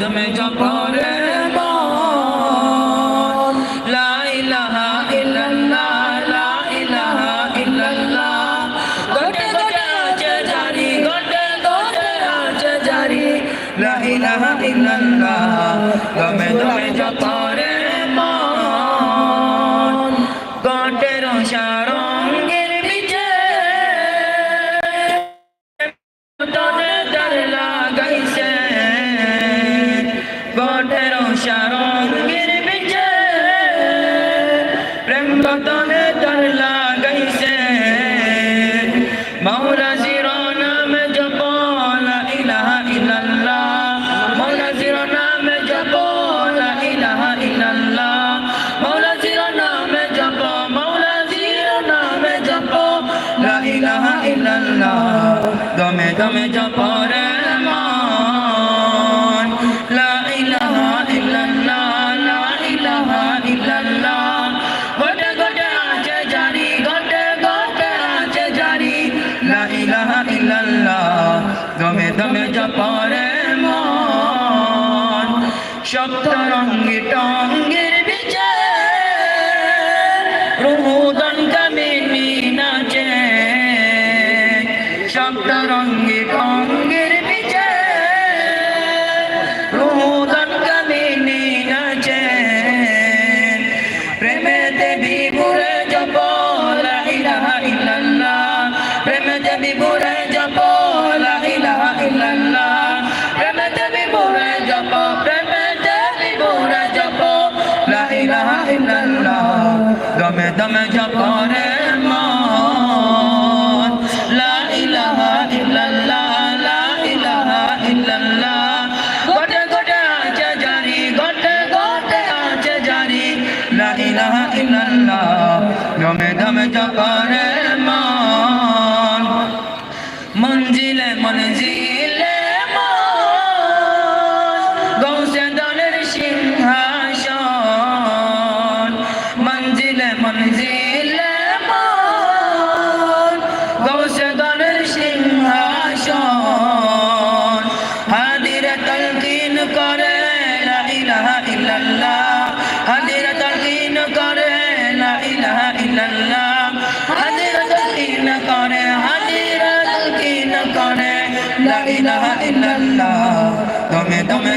তুমি জপরে মন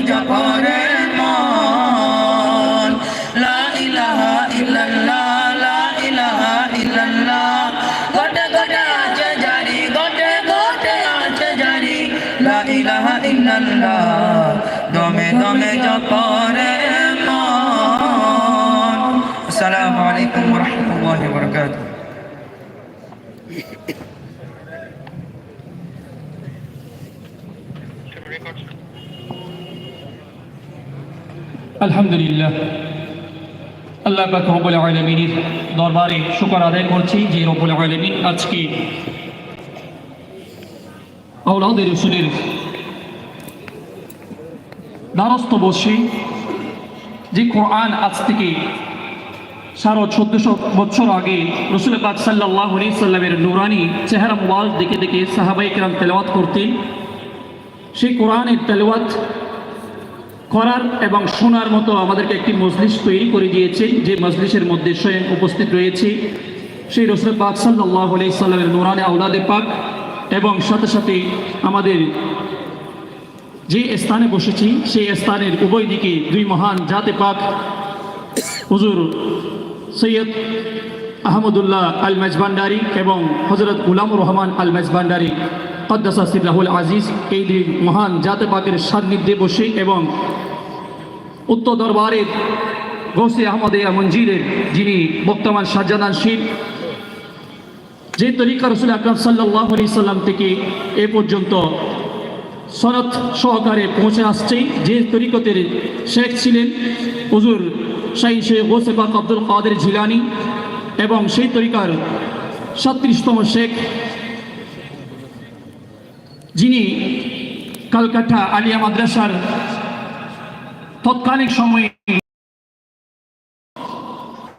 জপরে মন। লা ইলাহা ইল্লাল্লাহ, লা ইলাহা ইল্লাল্লাহ। গোটে গোটে আছে জারি গোটে গোটে আছে জারি। লা ইলাহা ইল্লাল্লাহ, দমে দমে জপরে মন। আসসালামু আলাইকুম ওয়া রাহমাতুল্লাহি ওয়া বারাকাতুহু। আলহামদুলিল্লাহ। আল্লাহ পাক রব্বুল আলামিনের দরবারে শুকর আদায় করছি যে রব্বুল আলামিন আজকে আওলাদের রসুলের দ্বারস্থ বসে যে কোরআন আজ থেকে সাড়ে চোদ্দশো বছর আগে রসুল পাক সাল্লাহ সাল্লামের নুরানি চেহারা মুবারক দেখে দেখে সাহাবাই কেরাম তেলাওয়াত করতেন, সেই কোরআনের তেলাওয়াত করার এবং শোনার মতো আমাদেরকে একটি মজলিস তৈরি করে দিয়েছে, যে মজলিসের মধ্যে স্বয়ং উপস্থিত রয়েছে সেই রসুল পাক সাল্লাহ সাল্লামের নুরানে আউলাদে পাক এবং সাথে সাথে আমাদের যে স্থানে বসেছি, সেই স্থানের উভয় দিকে দুই মহান জাতে পাক হুজুর সৈয়দ আহমদুল্লাহ আল মেজবান্ডারি এবং হজরত গুলাম রহমান আল মেজবান্ডারি কদ্দাসা সিল্লাহুল আজিজ এই দুই মহান জাতে সান্নিধ্যে বসে এবং উত্তর দরবারের গৌসে আহমদিয়া মঞ্জিরের যিনি বর্তমান শাহজাহান শিব যে তরিকা রসুল আকরম সাল্লাহ আলি সাল্লাম থেকে এ পর্যন্ত সনদ সহকারে পৌঁছে আসছে, যে তরিকতের শেখ ছিলেন হুজুর শাহী শেখ গোসেবাক আব্দুল কাদের জিলানি এবং সেই তরিকার সাত্রিশতম শেখ যিনি কালকাটা আলিয়া মাদ্রাসার তৎকালীন সময়ে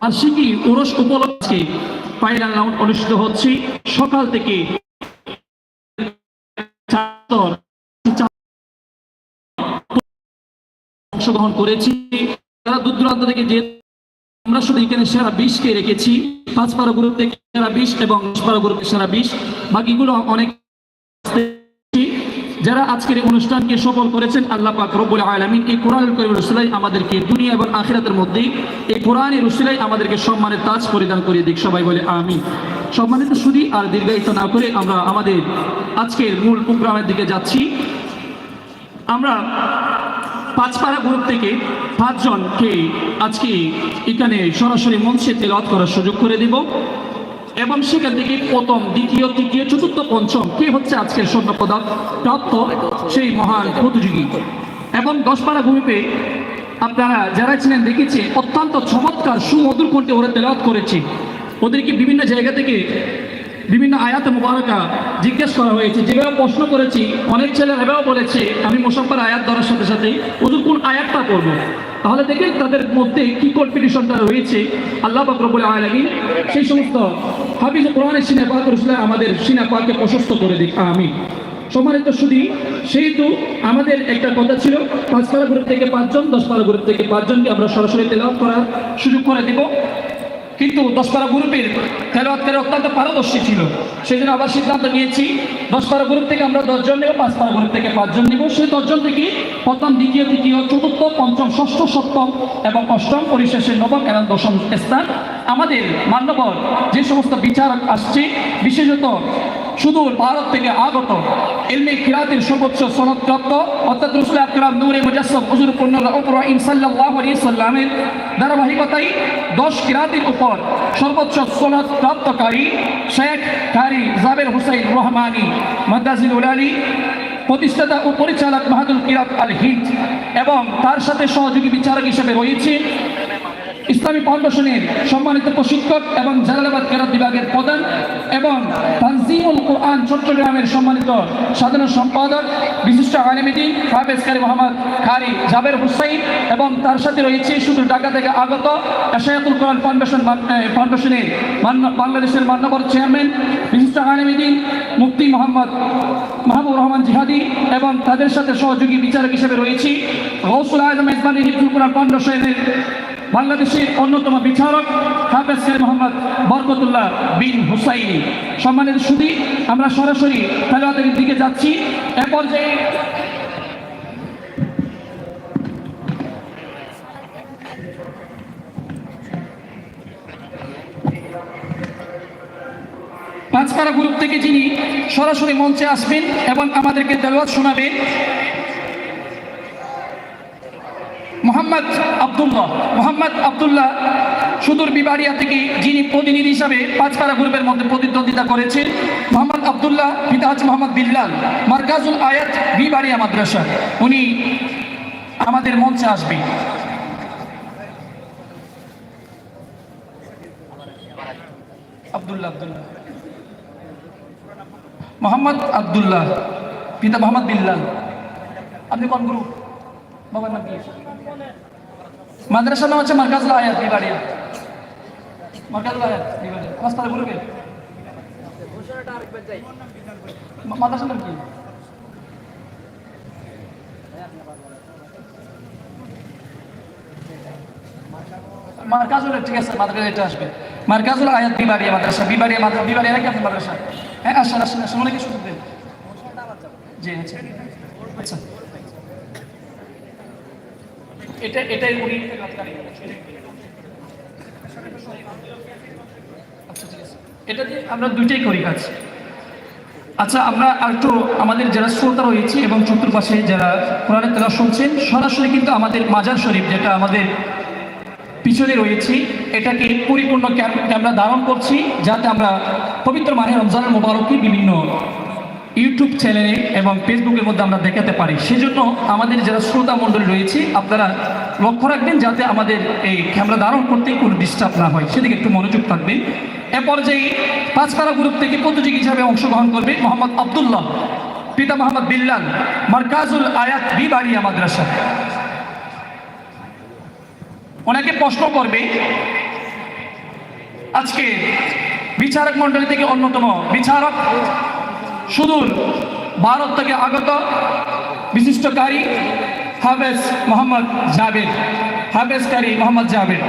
বার্ষিকী উরস উপলক্ষে ফাইনাল রাউন্ড অনুষ্ঠিত হচ্ছে। সকাল থেকে অংশগ্রহণ করেছি। তারা দূর দূরান্ত থেকে যে আমরা শুধু এখানে সেরা বিশকে রেখেছি পাঁচ পারা গ্রুপ থেকে সেরা বিশ এবং দশ পারা গ্রুপে সেরা বিশ। বাকিগুলো অনেক যারা আজকের অনুষ্ঠানকে সফল করেছেন, আল্লাহ পাক রব্বুল আলামিন এই কোরআন কারীম রসুলাই আমাদেরকে দুনিয়া এবং আখিরাতের মধ্যে এই কোরআনের রসুলাই আমাদেরকে সম্মানের তাজ পরিধান করিয়ে দিক। সবাই বলে আমি সম্মানিত শুধু আর দীর্ঘায়িত না করে আমরা আমাদের আজকের মূল প্রোগ্রামের দিকে যাচ্ছি। আমরা পাঁচপাড়া গ্রুপ থেকে পাঁচজনকে আজকে এখানে সরাসরি মঞ্চে তেলাওয়াত করার সুযোগ করে দিব। এবং সেখান থেকে প্রথম, দ্বিতীয়, তৃতীয়, চতুর্থ, পঞ্চম, কে হচ্ছে আজকের স্বর্ণ পদক প্রাপ্ত সেই মহান প্রতিযোগী। এবং দশপাড়া গ্রুপে আপনারা যারা ছিলেন দেখেছে, অত্যন্ত চমৎকার সুমধুর কণ্ঠে ওরা তেলাওয়াত করেছে। ওদেরকে বিভিন্ন জায়গা থেকে বিভিন্ন আয়াত মোবারকা জিজ্ঞেস করা হয়েছে। যেভাবে প্রশ্ন করেছি, অনেক ছেলে এভাবেও বলেছে, আমি মোসাম্পার আয়াত ধরার সাথে সাথে ওদের কোন আয়াতটা করব তাহলে দেখেন তাদের মধ্যে কি কম্পিটিশনটা রয়েছে। আল্লাহ বাকরবুল আলমিন সেই সমস্ত হাফিজ কোরআনের সিনা পাক রসুল্লাহ আমাদের সিনা প্রশস্ত করে দিক। আমি সম্মানিত শুধু সেহেতু আমাদের একটা কথা ছিল পাঁচ পারা গ্রুপ থেকে পাঁচজন দশ পারা গ্রুপ থেকে পাঁচজনকে আমরা সরাসরি তেলাওয়াত করার সুযোগ করে দেব। কিন্তু দশপাড়া গ্রুপের খেলোয়াড়ের অত্যন্ত পারদর্শী ছিল। সেই জন্য আবার সিদ্ধান্ত নিয়েছি, দশপাড়া গ্রুপ থেকে আমরা দশজন নেব, পাঁচপাড়া গ্রুপ থেকে পাঁচজন নেব। সেই দশজন থেকে প্রথম, দ্বিতীয়, তৃতীয়, চতুর্থ, পঞ্চম, ষষ্ঠ, সপ্তম এবং অষ্টম পরিশেষে নবম এবং দশম স্থান। আমাদের মান্যবর যে সমস্ত বিচারক আসছে, বিশেষত সুদূর ভারত থেকে আগত ইলমে কিরাতের সর্বোচ্চ সনদপ্রাপ্ত অর্থাৎ রসুল আকরাম নূরে মুজাসম হুজুর রহিম সাল্লাল্লাহু আলাইহি সাল্লামের ধারাবাহিকতায় দশ কিরাতের উপর সর্বোচ্চ সনদ প্রাপ্তকারী শেখ কারি জাবের হুসাইন রহমানি মাদ্দাজিল উলালি, প্রতিষ্ঠাতা ও পরিচালক মাহাদুল কিরাত আল হিট এবং তার সাথে সহযোগী বিচারক হিসেবে রয়েছে ইসলামী ফাউন্ডেশনের সম্মানিত প্রশিক্ষক এবং জালালাবাদ কেরাত বিভাগের প্রধান এবং তানজিমুল কোরআন চট্টগ্রামের সম্মানিত সাধারণ সম্পাদক, বিশিষ্ট আলিমিদিন হাফেজ কারি মোহাম্মদ খারি জাবের হুসাইন এবং তার সাথে রয়েছে শুধু ঢাকা থেকে আগত এশায়াতুল কোরআন ফাউন্ডেশন ফাউন্ডেশনের মান্য বাংলাদেশের মান্যবর চেয়ারম্যান, বিশিষ্ট আলিমিদিন মুফতি মোহাম্মদ মাহবুব রহমান জিহাদি এবং তাদের সাথে সহযোগী বিচারক হিসেবে রয়েছি। গৌসুল আজম ইসমানী হিফুল কোরআন ফাউন্ডেশনের বাংলাদেশের অন্যতম বিচারক হাফেজ শেখ মোহাম্মদ বরকতুল্লাহ বিন হুসাইনি। সম্মানিত সুদী আমরা সরাসরি খেলোয়াড়দের দিকে যাচ্ছি। এ পর্যায়ে পাঁচপাড়া গ্রুপ থেকে যিনি সরাসরি মঞ্চে আসবেন এবং আমাদেরকে তেলাওয়াত শোনাবেন মোহাম্মদ আবদুল্লাহ, মোহাম্মদ আবদুল্লাহ সুদূর বিবাড়িয়া থেকে যিনি প্রতিনিধি হিসাবে পাঁচপাড়া গ্রুপের মধ্যে প্রতিদ্বন্দ্বিতা করেছেন, মোহাম্মদ আবদুল্লাহ পিতাজ মোহাম্মদ বিল্লাল, মার্কাজুল আয়াত বিবাড়িয়া মাদ্রাসা। উনি আমাদের মঞ্চে আসবেন আবদুল্লাহ আবদুল্লাহ। মোহাম্মদ আবদুল্লাহ, পিতা মোহাম্মদ বিল্লাল। আপনি কোন গ্রুপ? বাবার নাম কি? মাদ্রাসার নাম হচ্ছে মার্কাজুল আয়াত বিবাড়িয়া মার্কাজুল আয়াত বিবাড়িয়া গ্রুপে। মা- মাদ্রাসার নাম কি? মার্কাজুল ঠিক আছে মাদ্রাসা এটা আসবে। আয়াত বিবাড়িয়া মাদ্রাসা বিবাড়িয়া মাদ্রাসা, বিবাড়িয়া নাকি আপনার মাদ্রাসা। হ্যাঁ আসেন আসেন আসেন জি আচ্ছা। আচ্ছা। এটা, এটাই উনি আচ্ছা এটা দিয়ে আমরা দুইটাই করি কাজ। আচ্ছা আমরা একটু আমাদের যারা শ্রোতা রয়েছে এবং চতুর্পাশে যারা কোরআনের তেলা শুনছেন, সরাসরি কিন্তু আমাদের মাজার শরীফ যেটা আমাদের পিছনে রয়েছে, এটাকে পরিপূর্ণ ক্যাম- ক্যামেরা ধারণ করছি, যাতে আমরা পবিত্র মাহে রমজানের মোবারককে বিভিন্ন ইউটিউব চ্যানেলে এবং ফেসবুকের মধ্যে আমরা দেখাতে পারি। সেজন্য আমাদের যারা শ্রোতা মণ্ডলী রয়েছে, আপনারা লক্ষ্য রাখবেন যাতে আমাদের এই ক্যামেরা ধারণ করতে কোনো ডিস্টার্ব না হয়। সেদিকে একটু মনোযোগ থাকবে। এ পর্যায়ে পাঁচপাড়া গ্রুপ থেকে প্রতিযোগী হিসাবে অংশগ্রহণ করবে মোহাম্মদ আবদুল্লাহ, পিতা মোহাম্মদ বিল্লাল, মার্কাজুল আয়াত বিবাড়িয়া মাদ্রাসা। ওনাকে প্রশ্ন করবে, আজকে বিচারক মন্ডলী থেকে অন্যতম বিচারক সুদূর ভারত থেকে আগত বিশিষ্টকারী হাফেজ মোহাম্মদ জাবেদ হাফেজ কারি মোহাম্মদ জাবেদ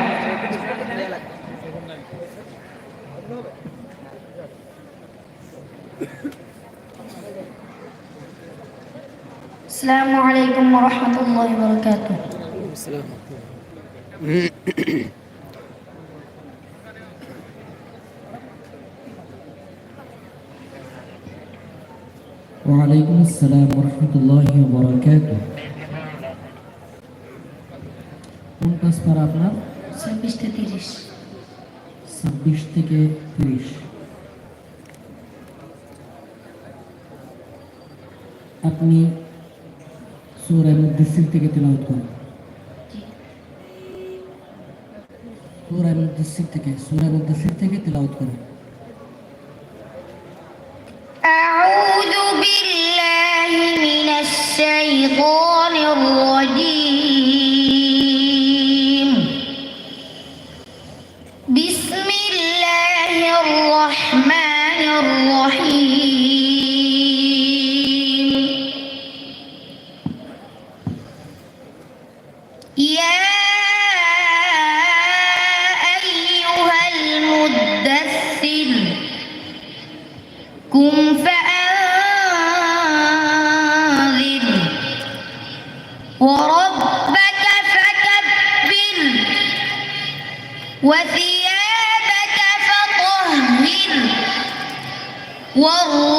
السلام عليكم ورحمة الله وبركاته ওয়ালাইকুম আসসালাম রহমতুল্লাহ বরকাত কোন ক্লাস পারা আপনার? ছাব্বিশটা তিরিশ। ছাব্বিশ থেকে তিরিশ। আপনি সুরায় মুদ্দিসির থেকে তেলাওয়াত করেন। সুরায় মুদ্দিসির থেকে সুরায় মুদ্দিসির থেকে তেলাওয়াত করেন।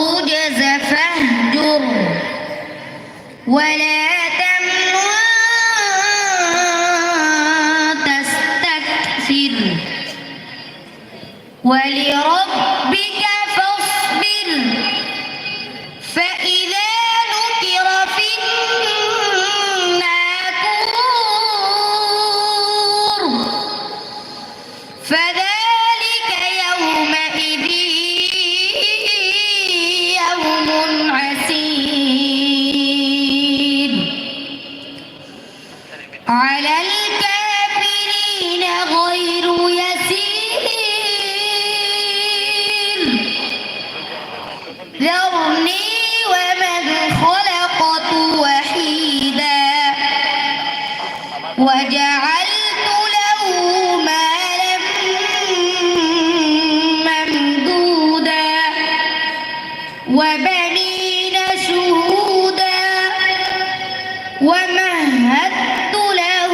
والرجز فاهجر ولا تمنن تستكثر ولربك وبنين شهودا ومهدت له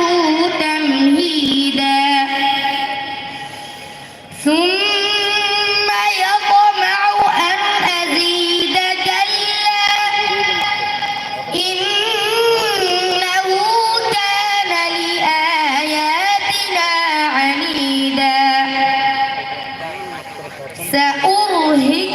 تمهيدا. ثم يطمع أن أزيد كلا إنه كان لآياتنا عنيدا. سأرهقه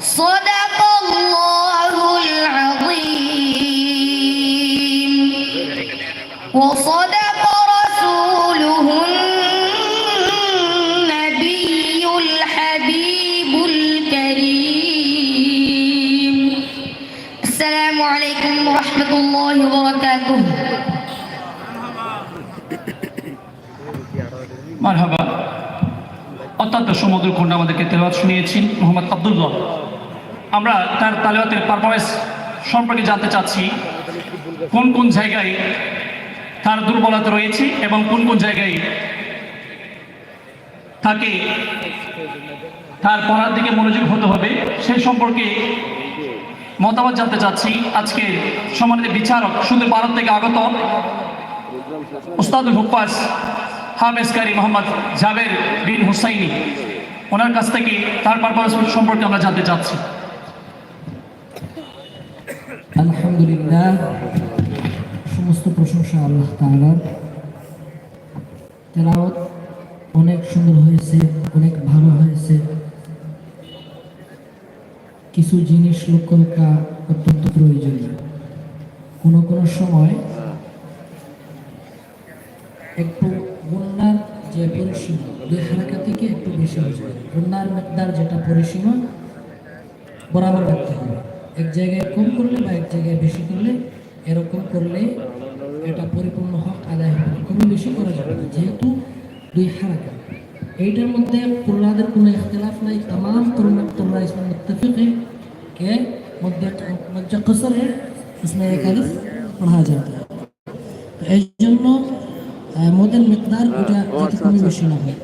صدق الله সমুদ্র খন্ড আমাদেরকে তেলাওয়াত শুনিয়েছেন মোহাম্মদ আব্দুল আব্দুল্লাহ। আমরা তার তালেওয়াতের পারফরমেন্স সম্পর্কে জানতে চাচ্ছি, কোন কোন জায়গায় তার দুর্বলতা রয়েছে এবং কোন কোন জায়গায় তাকে তার পড়ার দিকে মনোযোগ হতে হবে সেই সম্পর্কে মতামত জানতে চাচ্ছি। আজকে সম্মানিত বিচারক, শুধু ভারত থেকে আগত উস্তাদুল হুব্বাস, হাফেজ কারি মোহাম্মদ জাবের বিন হুসাইনি। ওনার কাছ থেকে তার পারফরমেন্স সম্পর্কে আমরা জানতে চাচ্ছি। আলহামদুলিল্লাহ। সমস্ত প্রশংসা আল্লাহ অনেক সুন্দর হয়েছে, অনেক ভালো হয়েছে। কিছু জিনিস লক্ষ্য রাখা অত্যন্ত প্রয়োজনীয়। কোনো কোনো সময় একটু পরিসীমা দুই হারাকা থেকে একটু বেশি হয়ে যায় গুন্নার মেকদার যেটা পরিসীমা বরাবর রাখতে হবে এক জায়গায় কম করলে বা এক জায়গায় বেশি করলে এরকম করলে এটা পরিপূর্ণ হক আদায় হবে না খুবই বেশি করা যাবে না যেহেতু দুই হারাকা এইটার মধ্যে কুল্লাদের কোনো ইখতলাফ নাই तमाम तुलना तुलना इसमें मुत्तफिक है कि मध्य मध्य कसर है इसमें एक अलिफ पढ़ा जाता है তো এই জন্য আহ, মদের মিকদার ওটা যাতে কমই বেশি না হয়